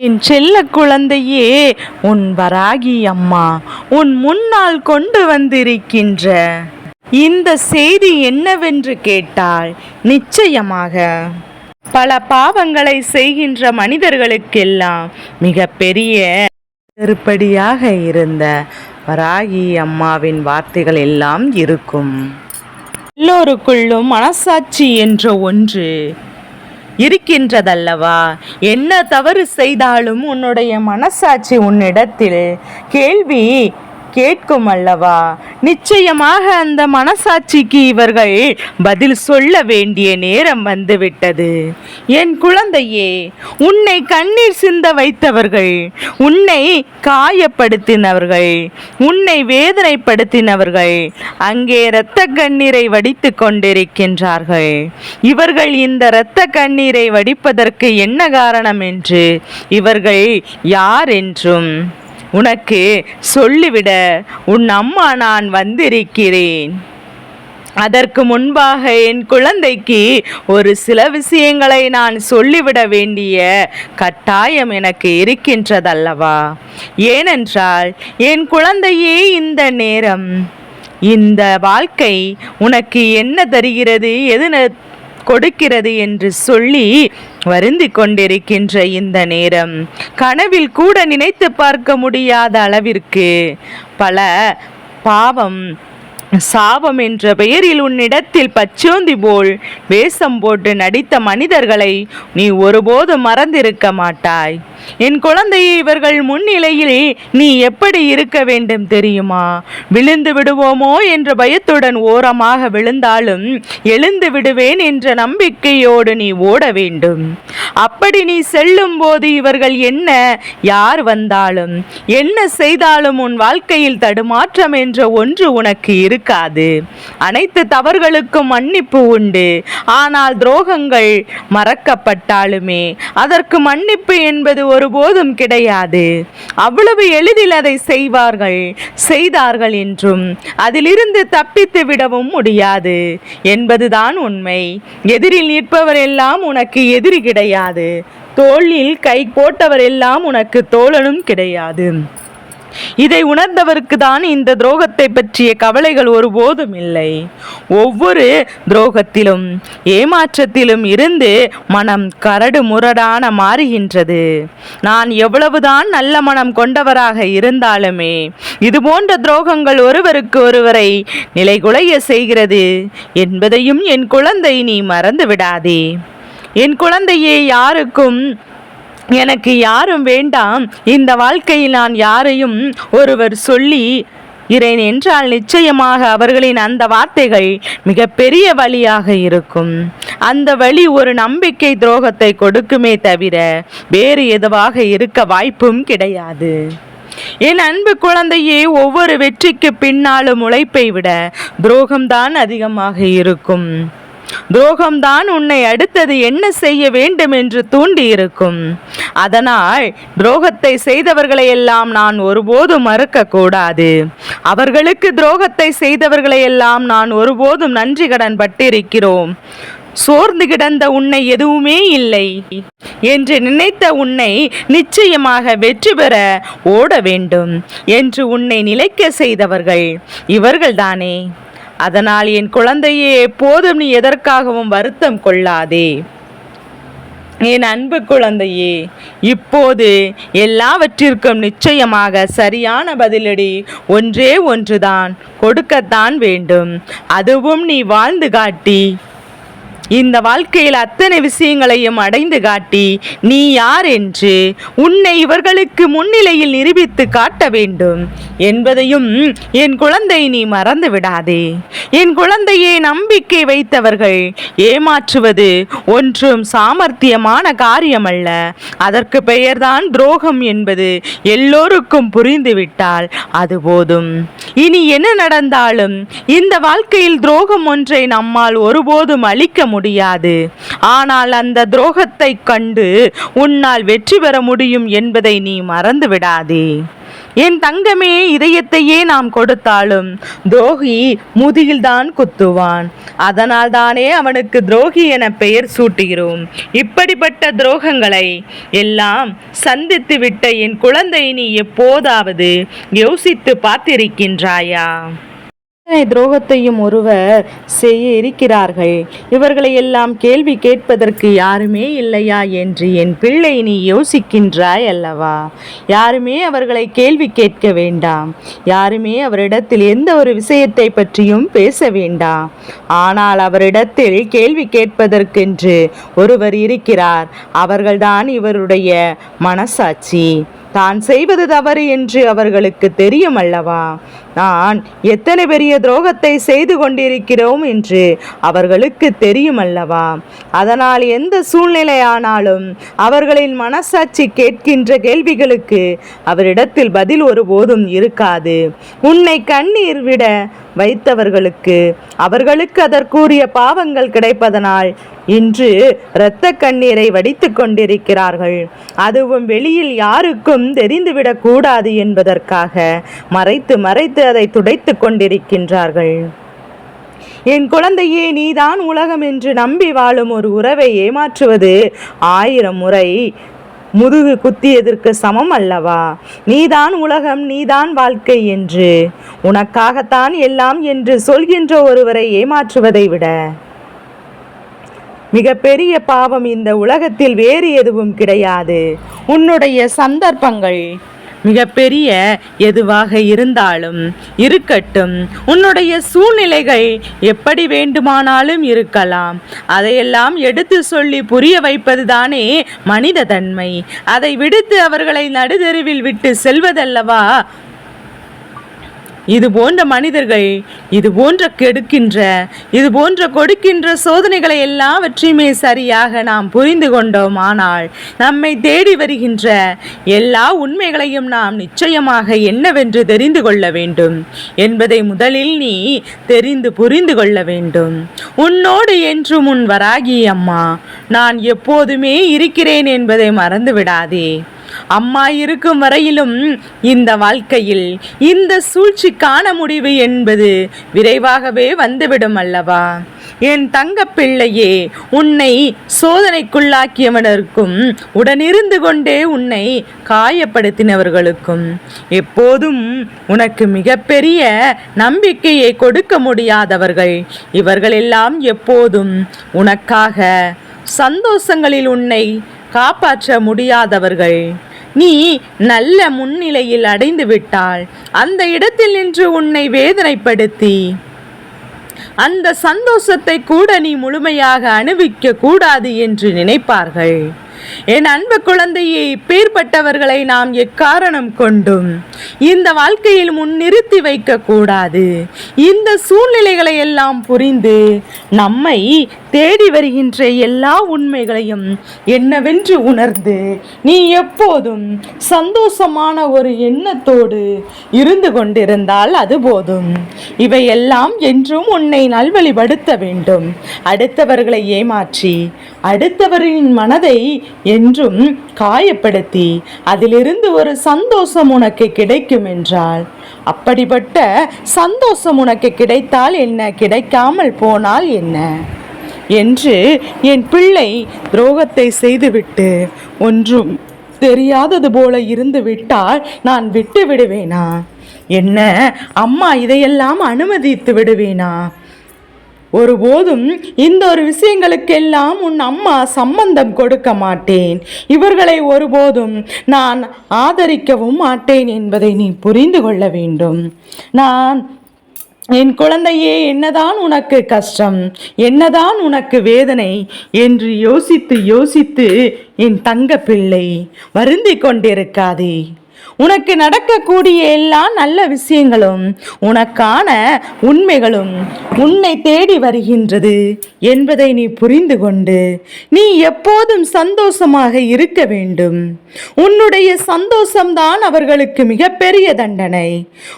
என் செல்ல குழந்தையே உன் வராகி அம்மா உன் முன்னால் கொண்டு வந்திருக்கின்ற இந்த செய்தி என்னவென்று கேட்டால் நிச்சயமாக பல பாவங்களை செய்கின்ற மனிதர்களுக்கெல்லாம் மிக பெரிய செருப்படியாக இருந்த வராகி அம்மாவின் வார்த்தைகள் எல்லாம் இருக்கும். எல்லோருக்குள்ளும் மனசாட்சி என்ற ஒன்று இருக்கின்றதல்லவா? என்ன தவறு செய்தாலும் உன்னுடைய மனசாட்சி உன்னிடத்தில். கேள்வி கேட்கும் அல்லவா? நிச்சயமாக அந்த மனசாட்சிக்கு இவர்கள் பதில் சொல்ல வேண்டிய நேரம் வந்துவிட்டது. என் குழந்தையே உன்னை கண்ணீர் சிந்த வைத்தவர்கள் உன்னை காயப்படுத்தினவர்கள் உன்னை வேதனைப்படுத்தினவர்கள் அங்கே இரத்த கண்ணீரை வடித்து கொண்டிருக்கின்றார்கள். இவர்கள் இந்த இரத்த கண்ணீரை வடிப்பதற்கு என்ன காரணம் என்று இவர்கள் யார் என்றும் உனக்கு சொல்லிவிட உன் அம்மா நான் வந்திருக்கிறேன். அதற்கு முன்பாக என் குழந்தைக்கு ஒரு சில விஷயங்களை நான் சொல்லிவிட வேண்டிய கட்டாயம் எனக்கு இருக்கின்றதல்லவா? ஏனென்றால் என் குழந்தையே இந்த நேரம் இந்த வாழ்க்கை உனக்கு என்ன தருகிறது எது கொடுக்கிறது என்று சொல்லி வருந்தி கொண்டிருக்கின்ற இந்த நேரம். கனவில் கூட நினைத்து பார்க்க முடியாத அளவிற்கு பல பாவம் சாபம் என்ற பெயரில் உன்னிடத்தில் பச்சோந்தி போல் வேஷம் போட்டு நடித்த மனிதர்களை நீ ஒருபோதும் மறந்திருக்க மாட்டாய். என் குழந்தையை இவர்கள் முன்னிலையில் நீ எப்படி இருக்க வேண்டும் தெரியுமா? விழுந்து விடுவோமோ என்ற பயத்துடன் ஓரமாக விழுந்தாலும் எழுந்து விடுவேன் என்ற நம்பிக்கையோடு நீ ஓட வேண்டும். அப்படி நீ செல்லும் போது இவர்கள் என்ன? யார் வந்தாலும்? என்ன செய்தாலும் உன் வாழ்க்கையில் தடுமாற்றம் என்ற ஒன்று உனக்கு இருக்காது. அனைத்து தவறுகளுக்கும் மன்னிப்பு உண்டு. ஆனால் துரோகங்கள் மறக்கப்பட்டாலுமே அதற்கு மன்னிப்பு என்பது ஒருபோதும் கிடையாது. அவ்வளவு எளிதில் அதை செய்வார்கள். செய்தார்கள் என்றும் அதிலிருந்து தப்பித்து விடவும் முடியாது. என்பதுதான் உண்மை. எதிரில் நிற்பவர் எல்லாம் உனக்கு எதிரி கிடையாது. தோளில் கை போட்டவர் எல்லாம் உனக்கு தோழனும் கிடையாது. இதை உணர்ந்தவருக்கு தான் இந்த துரோகத்தை பற்றிய கவலைகள் ஒருபோதும் இல்லை. ஒவ்வொரு துரோகத்திலும் ஏமாற்றத்திலும் இருந்து மனம் கரடு முரடான மாறுகின்றது. நான் எவ்வளவுதான் நல்ல மனம் கொண்டவராக இருந்தாலுமே இது போன்ற துரோகங்கள் ஒருவருக்கு ஒருவரை நிலைகுலைய செய்கிறது என்பதையும் என் குழந்தை நீ மறந்து விடாதே என் குழந்தையே யாருக்கும் எனக்கு யாரும் வேண்டாம். இந்த வாழ்க்கையில் நான் யாரையும் ஒருவர் சொல்லி இறைன் என்றால் நிச்சயமாக அவர்களின் அந்த வார்த்தைகள் மிகப்பெரிய வழியாக இருக்கும். அந்த வழி ஒரு நம்பிக்கை துரோகத்தை கொடுக்குமே தவிர வேறு எதுவாக இருக்க வாய்ப்பும் கிடையாது. என் அன்பு குழந்தையே ஒவ்வொரு வெற்றிக்கு பின்னாலும் உழைப்பை விட துரோகம்தான் அதிகமாக இருக்கும். துரோகம்தான் உன்னை அடுத்தது என்ன செய்ய வேண்டும் என்று தூண்டி இருக்கும் அதனால் துரோகத்தை செய்தவர்களை எல்லாம் நான் ஒருபோதும் மறுக்க கூடாது அவர்களுக்கு துரோகத்தை செய்தவர்களை எல்லாம் நான் ஒருபோதும் நன்றி கடன் பட்டிருக்கிறோம். சோர்ந்து கிடந்த உன்னை எதுவுமே இல்லை என்று நினைத்த உன்னை நிச்சயமாக வெற்றி பெற ஓட வேண்டும் என்று உன்னை நிலைக்க செய்தவர்கள் இவர்கள்தானே. அதனால் என் குழந்தையே எப்போதும் நீ எதற்காகவும் வருத்தம் கொள்ளாதே. என் அன்பு குழந்தையே இப்போது எல்லாவற்றிற்கும் நிச்சயமாக சரியான பதிலடி ஒன்றே ஒன்றுதான் கொடுக்கத்தான் வேண்டும். அதுவும் நீ வாழ்ந்து காட்டி. இந்த வாழ்க்கையில் அத்தனை விஷயங்களையும் அடைந்து காட்டி நீ யார் என்று உன்னை இவர்களுக்கு முன்னிலையில் நிரூபித்து காட்ட வேண்டும். என்பதையும் என் குழந்தை நீ மறந்து விடாதே. என் குழந்தையை நம்பிக்கை வைத்தவர்கள் ஏமாற்றுவது ஒன்றும் சாமர்த்தியமான காரியமல்ல. அதற்கு பெயர்தான் துரோகம் என்பது எல்லோருக்கும் புரிந்துவிட்டால் அது போதும். இனி என்ன நடந்தாலும் இந்த வாழ்க்கையில் துரோகம் ஒன்றை நம்மால் ஒருபோதும் அளிக்க முடியாது. ஆனால் அந்த துரோகத்தை கண்டு உன்னால் வெற்றி பெற முடியும் என்பதை நீ மறந்து விடாதே என் தங்கமே இதயத்தையே நாம் கொடுத்தாலும் துரோகி முதுகில்தான் குத்துவான். அதனால் தானே அவனுக்கு துரோகி என பெயர் சூட்டுகிறோம். இப்படிப்பட்ட துரோகங்களை எல்லாம் சந்தித்து விட்ட என் குழந்தை நீ எப்போதாவது யோசித்து பார்த்திருக்கின்றாயா? எத்தனை துரோகத்தையும் ஒருவர் செய்ய இருக்கிறார்கள். இவர்களை எல்லாம் கேள்வி கேட்பதற்கு யாருமே இல்லையா என்று என் பிள்ளை நீ யோசிக்கின்றாய் அல்லவா? யாருமே அவர்களை கேள்வி கேட்க வேண்டாம். யாருமே அவரிடத்தில் எந்த ஒரு விஷயத்தை பற்றியும் பேச வேண்டாம். ஆனால் அவரிடத்தில் கேள்வி கேட்பதற்கென்று ஒருவர் இருக்கிறார். அவர்கள்தான் இவருடைய மனசாட்சி. தான் செய்வது தவறு என்று அவர்களுக்கு தெரியும் அல்லவா நான் எத்தனை பெரிய துரோகத்தை செய்து கொண்டிருக்கிறோம் என்று அவர்களுக்கு தெரியும் அல்லவா அதனால் எந்த சூழ்நிலையானாலும் அவர்களின் மனசாட்சி கேட்கின்ற கேள்விகளுக்கு அவரிடத்தில் பதில் ஒருபோதும் இருக்காது. உன்னை கண்ணீர் விட வைத்தவர்களுக்கு அவர்களுக்கு அதற்குரிய பாவங்கள் கிடைப்பதனால் இன்று இரத்த கண்ணீரை வடித்து கொண்டிருக்கிறார்கள். அதுவும் வெளியில் யாருக்கும் தெரிந்துவிடக் கூடாது என்பதற்காக மறைத்து மறைத்து அதை துடைத்து கொண்டிருக்கின்றார்கள். என் குழந்தையே நீதான் உலகம் என்று நம்பி வாழும் ஒரு உறவை ஏமாற்றுவது ஆயிரம் முறை முதுகு குத்தியதற்கு சமம் அல்லவா? நீதான் உலகம் நீதான் வாழ்க்கை என்று. உனக்காகத்தான் எல்லாம் என்று சொல்கின்ற ஒருவரை ஏமாற்றுவதை விட. மிகப்பெரிய பாவம் இந்த உலகத்தில் வேறு எதுவும் கிடையாது. உன்னுடைய சந்தர்ப்பங்கள் மிகப்பெரிய எதுவாக இருந்தாலும் இருக்கட்டும். உன்னுடைய சூழ்நிலைகள் எப்படி வேண்டுமானாலும் இருக்கலாம். அதையெல்லாம் எடுத்து சொல்லி புரிய வைப்பது தானே மனித தன்மை அதை விடுத்து அவர்களை நடுதெருவில் விட்டு செல்வதல்லவா? இது போன்ற மனிதர்கள் இது போன்ற கெடுக்கின்ற இது போன்ற கொடுக்கின்ற சோதனைகளை எல்லாவற்றையுமே சரியாக நாம் புரிந்து கொண்டோம். ஆனால் நம்மை தேடி வருகின்ற எல்லா உண்மைகளையும் நாம் நிச்சயமாக என்னவென்று தெரிந்து கொள்ள வேண்டும். என்பதை முதலில் நீ தெரிந்து புரிந்து கொள்ள வேண்டும். உன்னோடு என்று முன் வராகி அம்மா நான் எப்போதுமே இருக்கிறேன் என்பதை மறந்து விடாதே அம்மா இருக்கும் வரையிலும் இந்த வாழ்க்கையில் இந்த சூழ்ச்சிக்கான முடிவு என்பது விரைவாகவே வந்துவிடும் அல்லவா? என் தங்க பிள்ளையே உன்னை சோதனைக்குள்ளாக்கியவனருக்கும் உடனிருந்து கொண்டே உன்னை காயப்படுத்தினவர்களுக்கும் எப்போதும் உனக்கு மிகப்பெரிய நம்பிக்கையை கொடுக்க முடியாதவர்கள் இவர்களெல்லாம் எப்போதும் உனக்காக சந்தோஷங்களில் உன்னை காப்பாற்ற முடியாதவர்கள். நீ நல்ல முன்னிலையில் அடைந்து விட்டால் அந்த இடத்தில் நின்று உன்னை வேதனைப்படுத்தி அந்த சந்தோஷத்தை கூட நீ முழுமையாக அனுபவிக்க கூடாது என்று நினைப்பார்கள். என் அன்பு குழந்தையை பேர்பட்டவர்களை நாம் எக்காரணம் கொண்டும் இந்த வாழ்க்கையில் முன்னிறுத்தி வைக்க கூடாது இந்த சூழ்நிலைகளை எல்லாம் புரிந்து நம்மை தேடி வருகின்ற எல்லா உண்மைகளையும் என்னவென்று உணர்ந்து நீ எப்போதும் சந்தோஷமான ஒரு எண்ணத்தோடு இருந்து கொண்டிருந்தால் அது போதும். இவையெல்லாம் என்றும் உன்னை நல்வழிப்படுத்த வேண்டும். அடுத்தவர்களை ஏமாற்றி அடுத்தவரின் மனதை என்றும் காயப்படுத்தி அதிலிருந்து ஒரு சந்தோஷம் உனக்கு கிடைக்கும் என்றால் அப்படிப்பட்ட சந்தோஷம் உனக்கு கிடைத்தால் என்ன? கிடைக்காமல் போனால் என்ன? என்று என் பிள்ளை துரோகத்தை செய்துவிட்டு ஒன்றும் தெரியாதது போல இருந்து விட்டால் நான் விட்டு விடுவேனா? என்ன அம்மா இதையெல்லாம் அனுமதித்து விடுவேனா? ஒருபோதும் இந்த ஒரு விஷயங்களுக்கெல்லாம் உன் அம்மா சம்பந்தம் கொடுக்க மாட்டேன். இவர்களை ஒருபோதும் நான் ஆதரிக்கவும் மாட்டேன் என்பதை நீ புரிந்து கொள்ள வேண்டும். நான் என் குழந்தையே என்னதான் உனக்கு கஷ்டம்? என்னதான் உனக்கு வேதனை? என்று யோசித்து யோசித்து என் தங்க பிள்ளை வருந்தி கொண்டிருக்காதே. உனக்கு நடக்கக்கூடிய எல்லா நல்ல விஷயங்களும் உனக்கான உண்மைகளும் உன்னை தேடி வருகின்றது என்பதை நீ புரிந்து கொண்டு நீ எப்போதும் சந்தோஷமாக இருக்க வேண்டும். உன்னுடைய சந்தோஷம்தான் அவர்களுக்கு மிகப்பெரிய தண்டனை.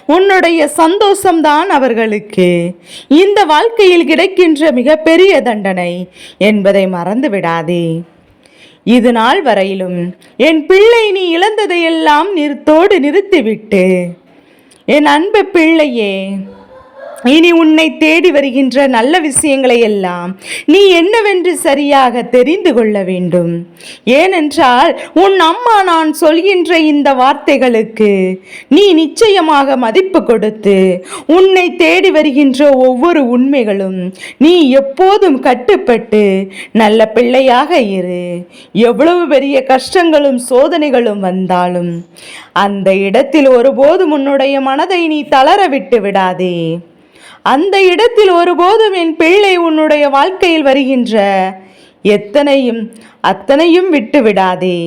உன்னுடைய சந்தோஷம்தான் அவர்களுக்கு இந்த வாழ்க்கையில் கிடைக்கின்ற மிகப்பெரிய தண்டனை என்பதை மறந்து விடாதே இது நாள் வரையிலும் என் பிள்ளை நீ இழந்ததையெல்லாம் நிறுத்தோடு நிறுத்திவிட்டு. என் அன்பு பிள்ளையே இனி உன்னை தேடி வருகின்ற நல்ல விஷயங்களை எல்லாம் நீ என்னவென்று சரியாக தெரிந்து கொள்ள வேண்டும். ஏனென்றால் உன் அம்மா நான் சொல்கின்ற இந்த வார்த்தைகளுக்கு நீ நிச்சயமாக மதிப்பு கொடுத்து உன்னை தேடி வருகின்ற ஒவ்வொரு உண்மைகளும் நீ எப்போதும் கட்டுப்பட்டு நல்ல பிள்ளையாக இரு. எவ்வளவு பெரிய கஷ்டங்களும் சோதனைகளும் வந்தாலும் அந்த இடத்தில் ஒருபோதும் உன்னுடைய மனதை நீ தளர விட்டு விடாதே. அந்த இடத்தில் ஒருபோதும் என் பிள்ளை உன்னுடைய வாழ்க்கையில் வருகின்ற எத்தனையும் அத்தனையும் விட்டு விடாதே.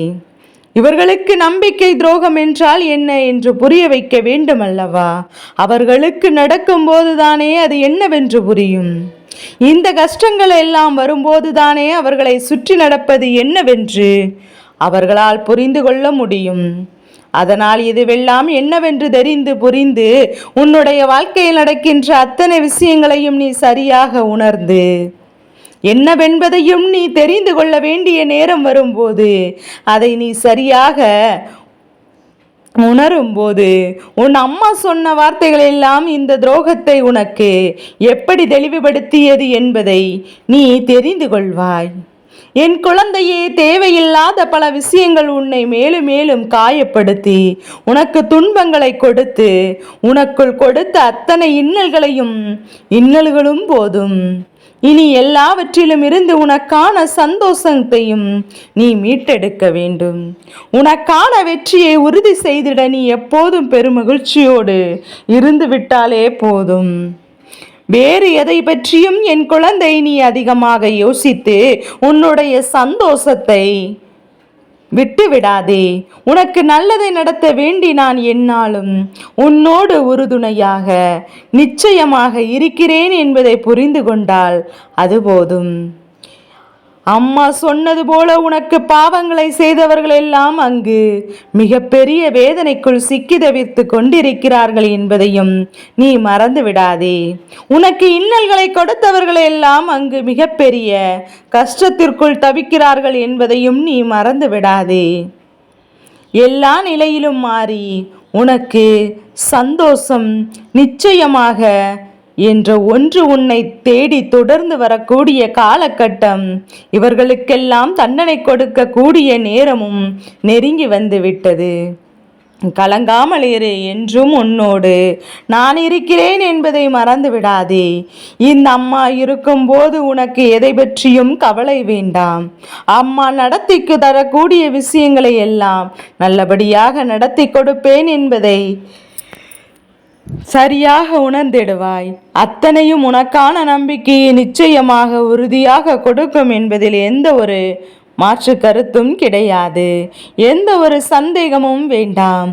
இவர்களுக்கு நம்பிக்கை துரோகம் என்றால் என்ன என்று புரிய வைக்க வேண்டும் அல்லவா அவர்களுக்கு நடக்கும்போது தானே அது என்னவென்று புரியும். இந்த கஷ்டங்கள் எல்லாம் வரும்போது தானே அவர்களை சுற்றி நடப்பது என்னவென்று அவர்களால் புரிந்து கொள்ள முடியும். அதனால் இதுவெல்லாம் என்னவென்று தெரிந்து புரிந்து உன்னுடைய வாழ்க்கையில் நடக்கின்ற அத்தனை விஷயங்களையும் நீ சரியாக உணர்ந்து என்னவென்பதையும் நீ தெரிந்து கொள்ள வேண்டிய நேரம் வரும்போது அதை நீ சரியாக உணரும்போது உன் அம்மா சொன்ன வார்த்தைகள் எல்லாம் இந்த துரோகத்தை உனக்கு எப்படி தெளிவுபடுத்தியது என்பதை நீ தெரிந்து கொள்வாய். என் குழந்தையே தேவையில்லாத பல விஷயங்கள் உன்னை மேலும் மேலும் காயப்படுத்தி உனக்கு துன்பங்களை கொடுத்து உனக்குள் கொடுத்த அத்தனை இன்னல்களையும் இன்னல்களும் போதும். இனி எல்லாவற்றிலும் இருந்து உனக்கான சந்தோஷத்தையும் நீ மீட்டெடுக்க வேண்டும். உனக்கான வெற்றியை உறுதி செய்திட நீ எப்போதும் பெருமகிழ்ச்சியோடு இருந்து விட்டாலே போதும். வேறு எதை பற்றியும் என் குழந்தை நீ அதிகமாக யோசித்து உன்னுடைய சந்தோஷத்தை விட்டு விடாதே உனக்கு நல்லதை நடத்த வேண்டி நான் என்னாலும் உன்னோடு உறுதுணையாக நிச்சயமாக இருக்கிறேன் என்பதை புரிந்து கொண்டால் அது போதும். அம்மா சொன்னது போல உனக்கு பாவங்களை செய்தவர்கள் எல்லாம் அங்கு மிகப்பெரிய வேதனைக்குள் சிக்கி தவிர்த்து கொண்டிருக்கிறார்கள் என்பதையும் நீ மறந்து விடாதே. உனக்கு இன்னல்களை கொடுத்தவர்கள் எல்லாம் அங்கு மிகப்பெரிய கஷ்டத்திற்குள் தவிக்கிறார்கள் என்பதையும் நீ மறந்து விடாதே. எல்லா நிலையிலும் மாறி உனக்கு சந்தோஷம் நிச்சயமாக என்ற ஒன்று உன்னை தேடி தொடர்ந்து வரக்கூடிய காலகட்டம். இவர்களுக்கெல்லாம் தண்டனை கொடுக்கக்கூடிய நேரமும் நெருங்கி வந்து விட்டது கலங்காமல் இரு என்றும் உன்னோடு நான் இருக்கிறேன் என்பதை மறந்து விடாதே. இந்த அம்மா இருக்கும்போது உனக்கு எதை பற்றியும் கவலை வேண்டாம். அம்மா நடத்திக்கு தரக்கூடிய விஷயங்களை எல்லாம் நல்லபடியாக நடத்தி கொடுப்பேன் என்பதை சரியாக உணர்ந்திடுவாய். அத்தனையும் உனக்கான நம்பிக்கையை நிச்சயமாக உறுதியாக கொடுக்கும் என்பதில் எந்த ஒரு மாற்று கருத்தும் கிடையாது. எந்த ஒரு சந்தேகமும் வேண்டாம்.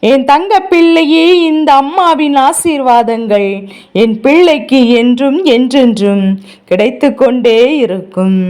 என் தங்க பிள்ளையே இந்த அம்மாவின் ஆசீர்வாதங்கள் என் பிள்ளைக்கு என்றும் என்றென்றும் கிடைத்து கொண்டே இருக்கும்.